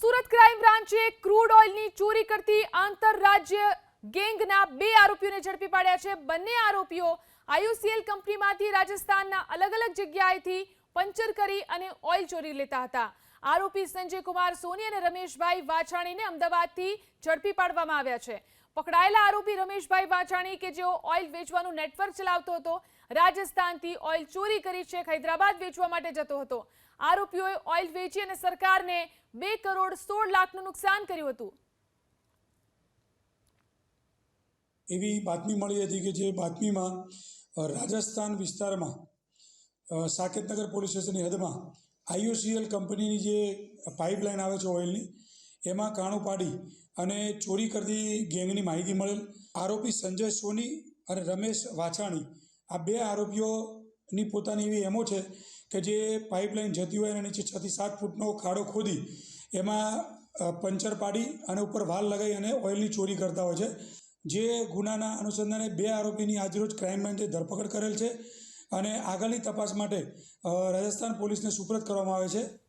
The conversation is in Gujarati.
સુરત ક્રાઇમ બ્રાન્ચે ક્રૂડ ઓઇલની ચોરી કરતી આંતરરાજ્ય ગેંગના બે આરોપીઓને ઝડપી પાડ્યા છે. બંને આરોપીઓ આયુસીએલ કંપનીમાંથી રાજસ્થાનના અલગ અલગ જગ્યાએથી પંચર કરી અને ઓઇલ ચોરી લેતા હતા. આરોપી સંજય કુમાર સોની અને રમેશભાઈ વાછાણીને અમદાવાદથી ઝડપી પાડવામાં આવ્યા છે. પકડાયેલા આરોપી રમેશભાઈ વાછાણી કે જેઓ ઓઇલ વેચવાનું નેટવર્ક ચલાવતો હતો, રાજસ્થાનથી ઓઇલ ચોરી કરી છેક હૈદરાબાદ વેચવા માટે જતો હતો. આરોપીઓએ ઓઇલ વેચી અને સરકારને બે કરોડ સોળ લાખનું નુકસાન કર્યું હતું. એવી બાતમી મળી હતી કે જે બાતમીમાં રાજસ્થાન વિસ્તારમાં સાકેતનગર પોલીસ સ્ટેશનની હદમાં આઈઓસીએલ કંપનીની જે પાઇપલાઇન આવે છે ઓઇલની એમાં કાણું પાડી અને ચોરી કરતી ગેંગની માહિતી મળેલ આરોપી સંજય સોની અને રમેશ વાછાણી. આ બે આરોપીઓની પોતાની એવી એમો છે કે જે પાઇપલાઇન જતી હોય એના નીચે છથી સાત ફૂટનો ખાડો ખોદી એમાં પંચર પાડી અને ઉપર વાલ લગાવી અને ઓઇલની ચોરી કરતા હોય છે. જે ગુનાના અનુસંધાને બે આરોપીની આજરોજ ક્રાઇમ બ્રાન્ચે ધરપકડ કરેલ છે અને આગળની તપાસ માટે રાજસ્થાન પોલીસને સુપ્રત કરવામાં આવે છે.